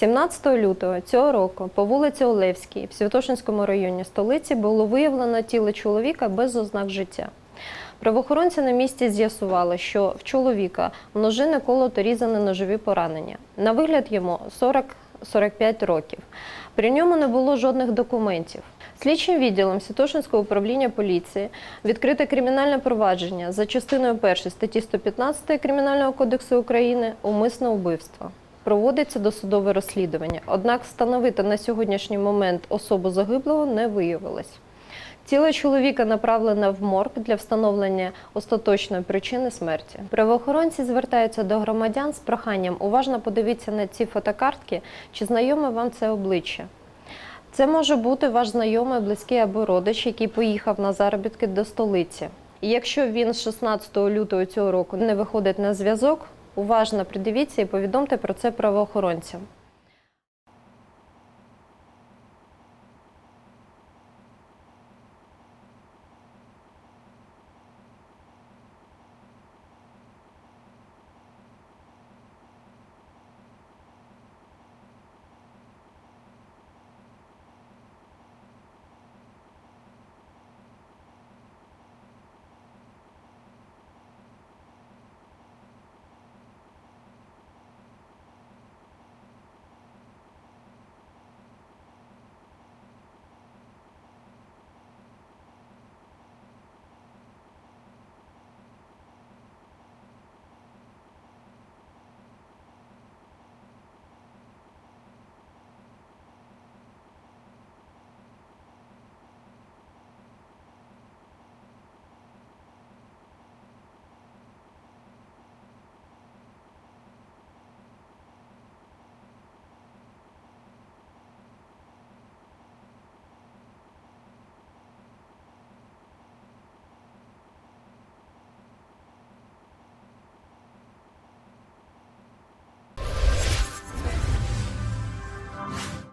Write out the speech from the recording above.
17 лютого цього року по вулиці Олевській в Святошинському районі столиці було виявлено тіло чоловіка без ознак життя. Правоохоронці на місці з'ясували, що в чоловіка множинне колото різане ножові поранення. На вигляд йому 40-45 років. При ньому не було жодних документів. Слідчим відділом Святошинського управління поліції відкрите кримінальне провадження за частиною 1 статті 115 Кримінального кодексу України умисне вбивство. Проводиться досудове розслідування, однак встановити на сьогоднішній момент особу загиблого не виявилось. Тіло чоловіка направлено в морг для встановлення остаточної причини смерті. Правоохоронці звертаються до громадян з проханням уважно подивіться на ці фотокартки, чи знайоме вам це обличчя. Це може бути ваш знайомий, близький або родич, який поїхав на заробітки до столиці. Якщо він з 16 лютого цього року не виходить на зв'язок, уважно придивіться і повідомте про це правоохоронцям.